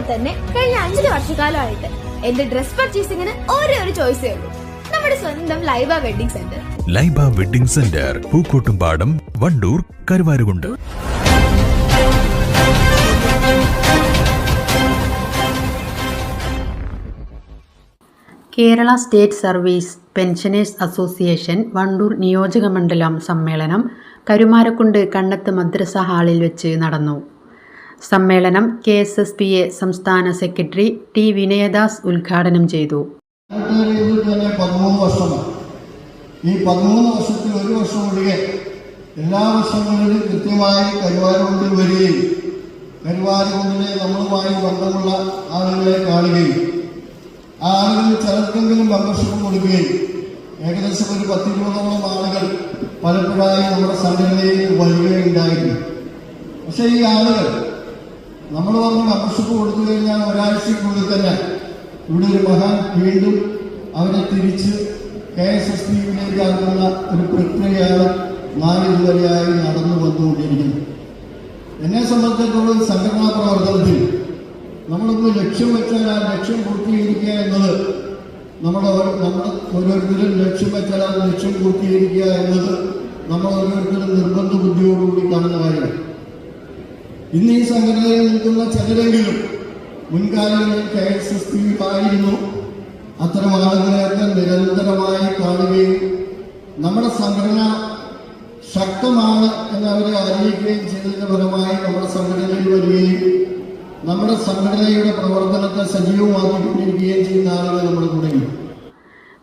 നിങ്ങളെ പോലെ തന്നെ കഴിഞ്ഞ അഞ്ചര വർഷക്കാലമായിട്ട് എന്റെ ഡ്രസ് പർച്ചേസിംഗിന് ഒരേ ഒരു ചോയ്സേ ഉള്ളൂ. നമ്മുടെ സ്വന്തം Laiba wedding centre. Laiba wedding centre Pookkottumpadam Wandoor Karuvarakundu. Kerala state service pensioners association Wandoor നിയോജകമണ്ഡലം സമ്മേളനം കരുമാരക്കുണ്ട് കണ്ണത്ത് മദ്രസ ഹാളിൽ വെച്ച് നടന്നു. സമ്മേളനം K S S P A സംസ്ഥാന സെക്രട്ടറി ടി വിനയദാസ് ഉദ്ഘാടനം ചെയ്തു. ഈ പതിമൂന്ന് വർഷത്തിൽ ഒരു വർഷം ഒഴികെ എല്ലാ വർഷങ്ങളിലും കൃത്യമായി കരുവാരുകൊണ്ടിൽ വരികയും കരുവാരുകൊണ്ടിലെ നമ്മളുമായി ബന്ധമുള്ള ആളുകളെ കാണുകയും ആ ആളുകളിൽ ചിലർക്കെങ്കിലും മെമ്പർഷിപ്പ് കൊടുക്കുകയും ഏകദേശം ഒരു പത്തിരുപതോളം ആളുകൾ പലപ്പോഴായി നമ്മുടെ സംഘടനയിൽ വരികയുണ്ടായിരുന്നു പക്ഷേ ഈ ആളുകൾ നമ്മൾ വന്ന് മെമ്പർഷിപ്പ് കൊടുത്തു കഴിഞ്ഞാൽ ഒരാഴ്ചക്കുള്ളിൽ തന്നെ ഇവിടെ ഒരു മഹാൻ വീണ്ടും അവരെ തിരിച്ച് കെ എസ് എസ് പിയിലേക്ക് ഒരു പ്രക്രിയയാണ് നാളിതുവരെയായി നടന്നു വന്നുകൊണ്ടിരിക്കുന്നത്. എന്നെ സംബന്ധിച്ചിടത്തോളം സംഘടനാ പ്രവർത്തനത്തിൽ നമ്മളൊന്ന് ലക്ഷ്യം വെച്ചാൽ ആ ലക്ഷ്യം പൂർത്തീകരിക്കുക എന്നത് നമ്മൾ നമ്മുടെ ഓരോരുത്തരും ലക്ഷ്യം വെച്ചാൽ ആ ലക്ഷ്യം പൂർത്തീകരിക്കുക എന്നത് നമ്മൾ ഓരോരുത്തരും നിർബന്ധ ബുദ്ധിയോടുകൂടി കാണുന്ന കാര്യമാണ്. ഇന്ന് ഈ സംഘടനയിൽ നിൽക്കുന്ന ചിലരെങ്കിലും മുൻകാലങ്ങളിൽ കെ എസ് എസ് പിയിലായിരുന്നു അത്തരം ആളുകളെയൊക്കെ നിരന്തരമായി കാണുകയും നമ്മുടെ സംഘടന ശക്തമാണ് എന്നവരെ അറിയിക്കുകയും ചെയ്തതിന്റെ ഫലമായി നമ്മുടെ സംഘടനയിൽ വരികയും നമ്മുടെ സംഘടനയുടെ പ്രവർത്തനത്തെ സജീവമാക്കിക്കൊണ്ടിരിക്കുകയും ചെയ്യുന്ന ആളുകൾ നമ്മൾ തുടങ്ങി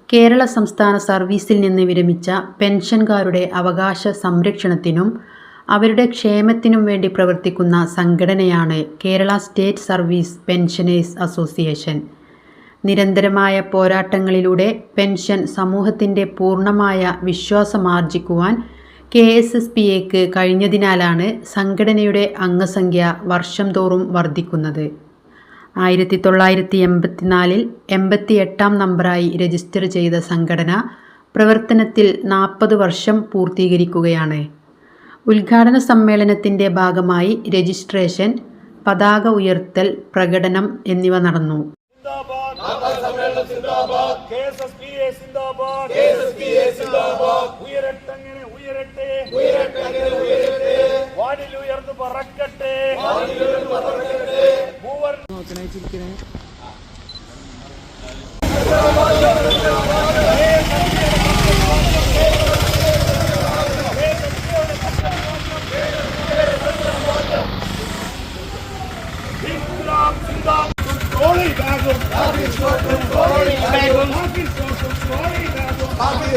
കേരള സംസ്ഥാന സർവീസിൽ നിന്ന് വിരമിച്ച പെൻഷൻകാരുടെ അവകാശ സംരക്ഷണത്തിനും അവരുടെ ക്ഷേമത്തിനും വേണ്ടി പ്രവർത്തിക്കുന്ന സംഘടനയാണ് Kerala state service pensioners association. നിരന്തരമായ പോരാട്ടങ്ങളിലൂടെ പെൻഷൻ സമൂഹത്തിന്റെ പൂർണമായ വിശ്വാസമാർജിക്കുവാൻ കെ എസ് എസ് പി എക്ക് കഴിഞ്ഞതിനാലാണ് സംഘടനയുടെ അംഗസംഖ്യ വർഷം തോറും വർദ്ധിക്കുന്നത്. ആയിരത്തി തൊള്ളായിരത്തി എൺപത്തിനാലിൽ എൺപത്തി എട്ടാം നമ്പറായി രജിസ്റ്റർ ചെയ്ത സംഘടന പ്രവർത്തനത്തിൽ നാൽപ്പത് വർഷം പൂർത്തീകരിക്കുകയാണ്. ഉദ്ഘാടന സമ്മേളനത്തിന്റെ ഭാഗമായി രജിസ്ട്രേഷൻ പതാക ഉയർത്തൽ പ്രകടനം എന്നിവ നടന്നു. സിന്ദാബാദ്. കെഎസ്എസ്പിഎ Abi,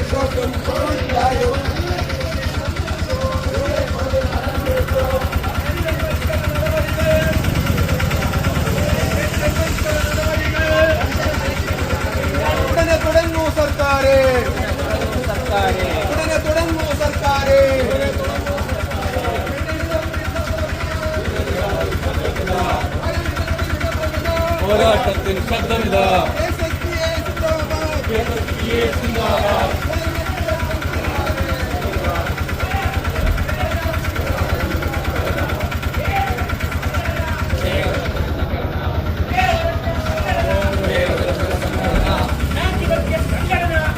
പോരാട്ടത്തിന് ശബ്ദമില്ല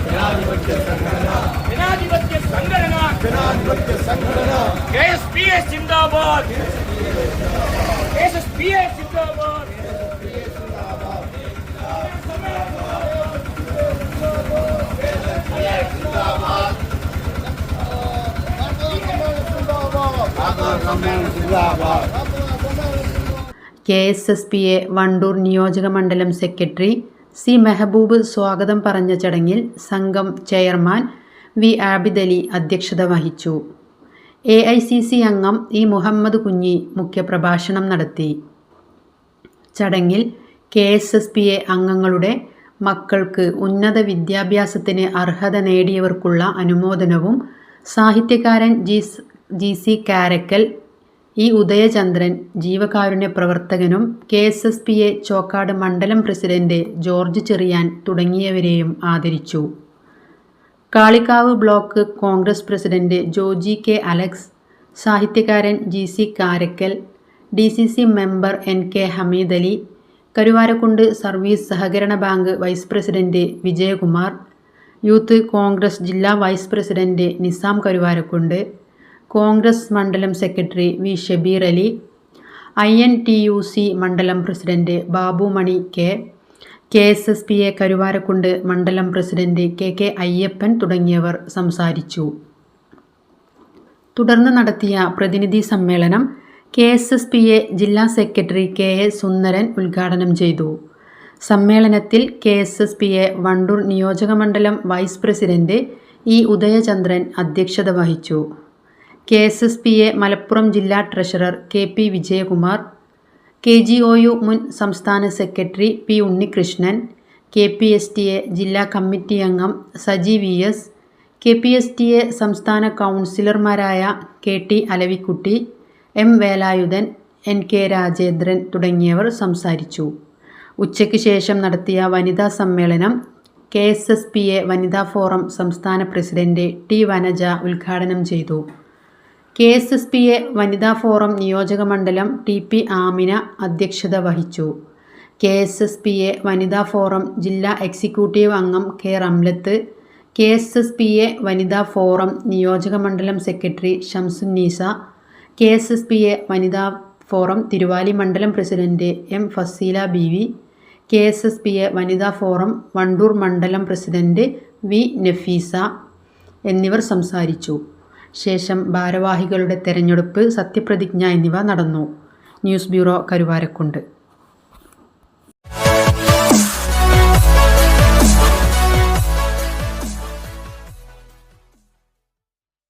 ജനാധിപത്യ സംഘടന. ജനാധിപത്യ സംഘടന. KSPA Zindabad KSSPA K S S P A Wandoor നിയോജക മണ്ഡലം സെക്രട്ടറി സി മെഹബൂബ് സ്വാഗതം പറഞ്ഞ ചടങ്ങിൽ സംഘം ചെയർമാൻ വി ആബിദ് അലി അധ്യക്ഷത വഹിച്ചു. എ ഐ സി സി അംഗം ഇ മുഹമ്മദ് കുഞ്ഞി മുഖ്യപ്രഭാഷണം നടത്തി. ചടങ്ങിൽ K S S P A അംഗങ്ങളുടെ മക്കൾക്ക് ഉന്നത വിദ്യാഭ്യാസത്തിന് അർഹത നേടിയവർക്കുള്ള അനുമോദനവും സാഹിത്യകാരൻ G G C Karakkal E Udayachandran ജീവകാരുണ്യ പ്രവർത്തകനും K S S P A Chokkad മണ്ഡലം പ്രസിഡന്റ് ജോർജ് ചെറിയാൻ തുടങ്ങിയവരെയും ആദരിച്ചു. Kalikavu block Congress president Joji K Alex സാഹിത്യകാരൻ G C Karakkal D C C member N K Hameed Ali Karuvarakkundu service സഹകരണ bank vice president Vijayakumar youth Congress ജില്ലാ vice president Nizam Karuvarakundu Congress മണ്ഡലം secretary V Shabeer Ali I N T U C മണ്ഡലം president Babumani K K S S P A Karuvarakkundu മണ്ഡലം president K K Ayyappan തുടങ്ങിയവർ സംസാരിച്ചു. തുടർന്ന് നടത്തിയ പ്രതിനിധി സമ്മേളനം K S S P A ജില്ലാ സെക്രട്ടറി കെ എ സുന്ദരൻ ഉദ്ഘാടനം ചെയ്തു. സമ്മേളനത്തിൽ K S S P A Wandoor നിയോജകമണ്ഡലം വൈസ് പ്രസിഡന്റ് ഇ ഉദയചന്ദ്രൻ അധ്യക്ഷത വഹിച്ചു. K S S P A Malappuram ജില്ലാ treasurer K P Vijayakumar K G O U മുൻ സംസ്ഥാന secretary P Unnikrishnan K P S T A ജില്ലാ committee അംഗം Saji V S K P S T A സംസ്ഥാന കൗൺസിലർമാരായ K T Alavikutty M Velayudhan N K Rajendran തുടങ്ങിയവർ സംസാരിച്ചു. ഉച്ചയ്ക്ക് ശേഷം നടത്തിയ വനിതാ സമ്മേളനം K S S P A വനിതാ ഫോറം സംസ്ഥാന പ്രസിഡന്റ് ടി വനജ ഉദ്ഘാടനം ചെയ്തു. K S S P A വനിതാ ഫോറം നിയോജക മണ്ഡലം ടി പി ആമിന അധ്യക്ഷത വഹിച്ചു. K S S P A വനിതാ ഫോറം ജില്ലാ എക്സിക്യൂട്ടീവ് അംഗം K Ramlath K S S P A വനിതാ ഫോറം നിയോജക മണ്ഡലം secretary Shamsunnisa K S S P A വനിതാ ഫോറം തിരുവാലി മണ്ഡലം president M Faseela B V K S S P A വനിതാ forum Wandoor മണ്ഡലം പ്രസിഡന്റ് വി നഫീസ എന്നിവർ സംസാരിച്ചു. ശേഷം ഭാരവാഹികളുടെ തെരഞ്ഞെടുപ്പ് സത്യപ്രതിജ്ഞ എന്നിവ നടന്നു. News bureau Karuvarakkundu.